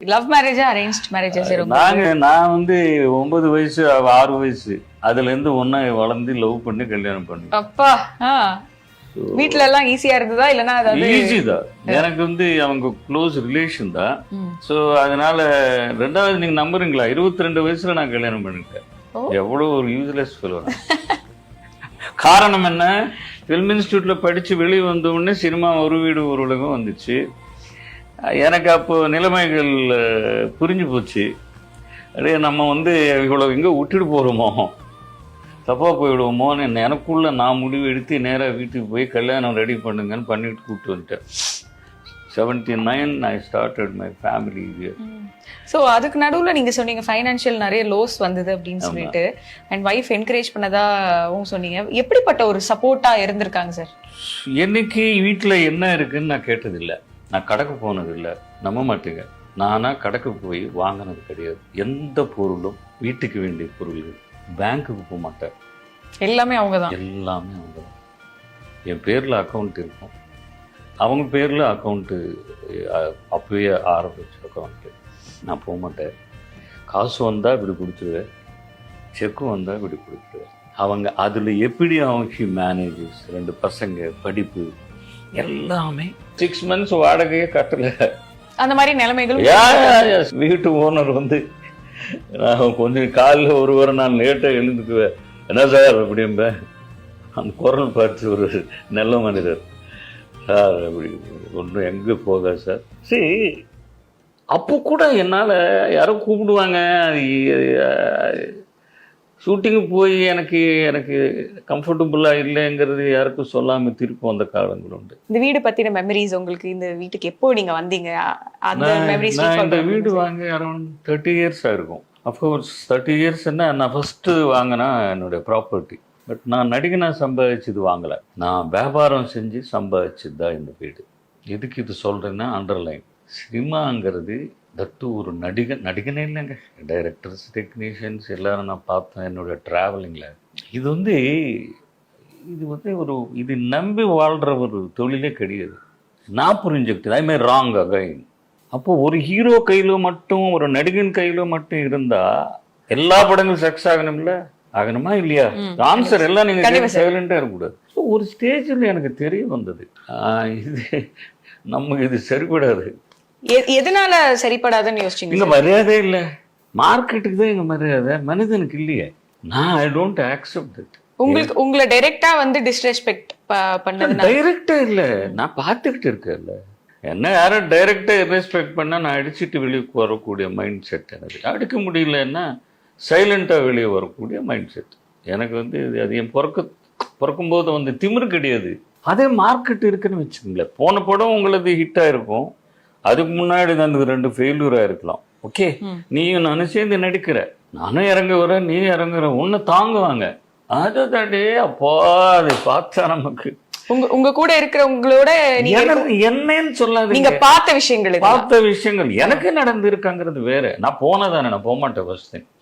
Love மேரேஜா arrange மேரேஜா நாங்க நான் வந்து ஒன்பது வயசு ஆறு வயசு அதுல இருந்து ஒன்னா வளர்ந்து லவ் பண்ணி கல்யாணம் பண்ணி அப்பா வீட்ல எல்லாம் ஈஸியா இருந்ததா? இல்லனா அதாவது ஈஸி தான். எனக்கு வந்து அவங்க க்ளோஸ் ரிலேஷன் தான். ஸோ அதனால ரெண்டாவது நீங்க நம்புறீங்களா? இருபத்தி ரெண்டு வயசுல நான் கல்யாணம் பண்ணிட்டேன். எவ்வளவு ஒரு யூஸ்லெஸ் சொல்லுவேன் காரணம் என்ன? ஃபில்ம் இன்ஸ்டியூட்ல படிச்சு வெளியே வந்த உடனே சினிமா ஒரு வீடு ஒரு உலகம் வந்துச்சு. எனக்கு அப்போ நிலைமைகள் புரிஞ்சு போச்சு. அடே நம்ம வந்து இவ்வளவு எங்க விட்டுட்டு போறோமோ தப்பா போயிடுவோமோன்னு எனக்குள்ள நான் முடிவு எடுத்து நேராக வீட்டுக்கு போய் கல்யாணம் ரெடி பண்ணுங்கன்னு பண்ணிட்டு கூப்பிட்டு வந்துட்டேன். Seventy nine I started my. Family so அதுக்கு நடுவுல நீங்க சொன்னீங்க ஃபைனான்சியல் நிறைய லோஸ் வந்தது அப்படின்னு சொல்லிட்டு. அண்ட் வைஃப் என்கரேஜ் பண்ணதாவும் சொன்னீங்க. எப்படிப்பட்ட ஒரு சப்போர்ட்டா இருந்திருக்காங்க சார் என்னைக்கு வீட்டில் என்ன இருக்குன்னு நான் கேட்டதில்லை. நான் கடைக்கு போனதில்லை நம்ப மாட்டேங்க. நானா கடைக்கு போய் வாங்கினது கிடையாது. எந்த பொருளும் வீட்டுக்கு வேண்டிய பொருள்கள் பேங்க்குக்கு போக மாட்டேன். எல்லாமே அவங்க தான் எல்லாமே அவங்க தான் என் பேரில் அக்கௌண்ட் இருக்கும். அவங்க பேரில் அக்கௌண்ட்டு அப்பவே ஆரம்பிச்சு அக்கௌண்ட்டு நான் போக மாட்டேன். காசு வந்தால் இப்படி கொடுத்துருவேன். செக்கு வந்தால் இப்படி கொடுத்துருவேன். அவங்க அதில் எப்படி அவங்க மேனேஜஸ் ரெண்டு பசங்க படிப்பு எல்லாமே. சிக்ஸ் மந்த்ஸ் வாடகையே கட்டல. அந்த மாதிரி நிலைமைகள். வீட்டு ஓனர் வந்து நான் கொஞ்சம் காலைல ஒரு வாரம் நான் லேட்டாக எழுந்துக்குவேன். என்ன சார் அப்படிம்பேன் அந்த குரல் பார்த்து ஒரு நல்ல மனிதர். சார் அப்படி ஒன்றும் எங்கே போக சார்? சரி அப்போ கூட என்னால் யாரோ கூப்பிடுவாங்க. அது ஷூட்டிங்கு போய் எனக்கு எனக்கு கம்ஃபர்டபுளாக இல்லைங்கிறது யாருக்கும் சொல்லாமல் திருப்பி வந்த காலங்கள் உண்டு இந்த வீடு பத்தின மெமரிஸ் உங்களுக்கு இந்த வீட்டுக்கு எப்போ நீங்க வந்தீங்க? அந்த நான் மெமரிஸ் நான் இந்த வீடு வாங்கி அரௌண்ட் தேர்ட்டி இயர்ஸாக இருக்கும் அஃப்கோர்ஸ் தேர்ட்டி இயர்ஸ்னா நான் ஃபஸ்ட்டு வாங்கினா என்னுடைய ப்ராப்பர்ட்டி பட் நான் நடிகனா சம்பாதிச்சது வாங்கலை. நான் வியாபாரம் செஞ்சு சம்பாதிச்சது தான் இந்த வீடு. எதுக்கு இது சொல்கிறேன்னா அண்டர்லைன் சினிமாங்கிறது தட்டு ஒரு நடிகன் நடிகனே இல்லைங்க. டைரக்டர்ஸ் டெக்னீஷியன்ஸ் எல்லாரும் நான் பார்த்தேன் என்னோட ட்ராவலிங்கில் இது வந்து இது வந்து ஒரு இது நம்பி வாழ்கிற ஒரு தொழிலே கிடையாது. நான் புரிஞ்சுக்கிட்டது ஐ மே ராங் அகைன் அப்போ ஒரு ஹீரோ கையில மட்டும் ஒரு நடிகன் கையில மட்டும் இருந்தா எல்லா படங்களும் சக்ஸ் ஆகணும்ல? ஆகணுமா இல்லையா. ஆன்சர் எல்லாம் நீங்க கண்டிப்பா sir. சைலண்டா இருக்கக்கூடாது. So, ஒரு ஸ்டேஜில் எனக்கு தெரிய வந்தது. இது நமக்கு இது சரிப்படாது. எ- எதனால சரிப்படாதுன்னு யோசிச்சீங்க இங்க மரியாதை இல்லை. மார்க்கெட்டுக்கு தான் இங்க மரியாதை. மனிதனுக்கு இல்லையே. நான் ஐ டோன்ட் அக்செப்ட் இட் உங்களுக்கு உங்களை டைரக்டா வந்து டிஸ்ரெஸ்பெக்ட் பண்ணதுனால டைரக்டா இல்ல. நான் பார்த்துக்கிட்டு இருக்கேன்ல. என்ன யாரும் டைரக்டா ரெஸ்பெக்ட் பண்ணா நான் அடிச்சிட்டு வெளியே வரக்கூடிய மைண்ட் செட் எனக்கு. அடிக்க முடியலன்னா சைலண்டா வெளியே வரக்கூடிய மைண்ட் செட் எனக்கு வந்து இது அது என் பிறக்க பிறக்கும்போது வந்து திமிரு கிடையாது. அதே மார்க்கெட் இருக்குன்னு வச்சுக்கோங்களேன். போன படம் உங்களது ஹிட் ஆயிருக்கும் அதுக்கு முன்னாடி அந்த ரெண்டு ஃபெயிலியரா இருக்கலாம். ஓகே. நீயும் நானும் சேர்ந்து நடிக்கிற. நானும் இறங்க வரேன் நீ இறங்குற உன்னை தாங்குவாங்க. அதை தாண்டி அப்போ அதை பார்த்தா நமக்கு. உங்க உங்க கூட இருக்கிறவங்களோட நீங்க எனக்கு என்னன்னு சொல்லாதீங்க. நீங்க பார்த்த விஷயங்கள். பார்த்த விஷயங்கள். எனக்கு நடந்திருக்காங்கிறது வேற. நான் போனதானே நான் போக மாட்டேன் ஃபர்ஸ்ட்